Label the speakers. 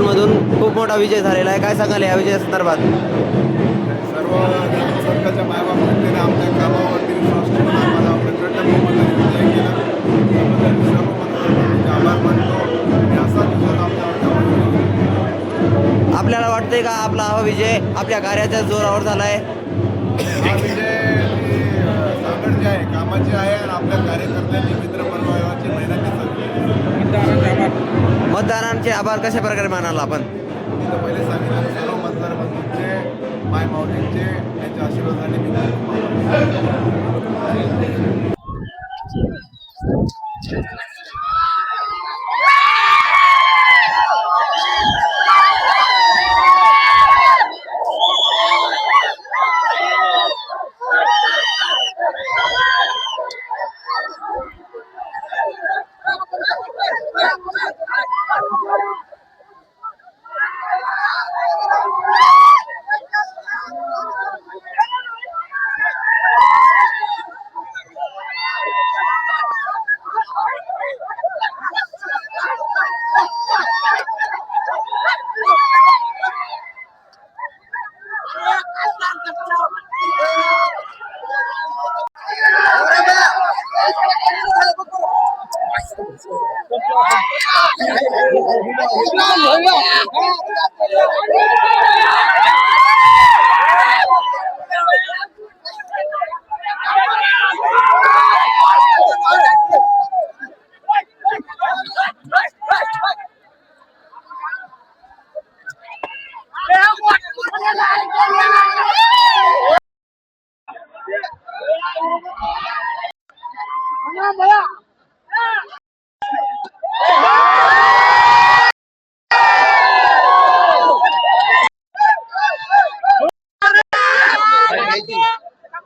Speaker 1: मोठा विजय झालेला आहे. काय सांगाल या विजया संदर्भात?
Speaker 2: सर्व सरकारच्या आपल्या कामावरती विश्वास ठेवून आम्हाला प्रचंड बहुमताने विजय केला. त्याबद्दल सर्व मतदारांचे आभार मानतो. आणि असाच विश्वास आपल्यावर ठेवा.
Speaker 1: आपल्याला वाटतंय का आपला हा विजय आपल्या कार्याच्या जोरावर झाला आहे
Speaker 2: हा विजय सांगड जी आहे. कामाची आहे आणि आपल्या कार्यकर्त्यांनी
Speaker 1: मतदारांचे आभार कशा प्रकारे मानाल आपण?
Speaker 2: पहिले सांगितलं सर्व मतदार बंधूंचे माय माऊलींचे यांच्या आशीर्वादाने मी let's
Speaker 3: go.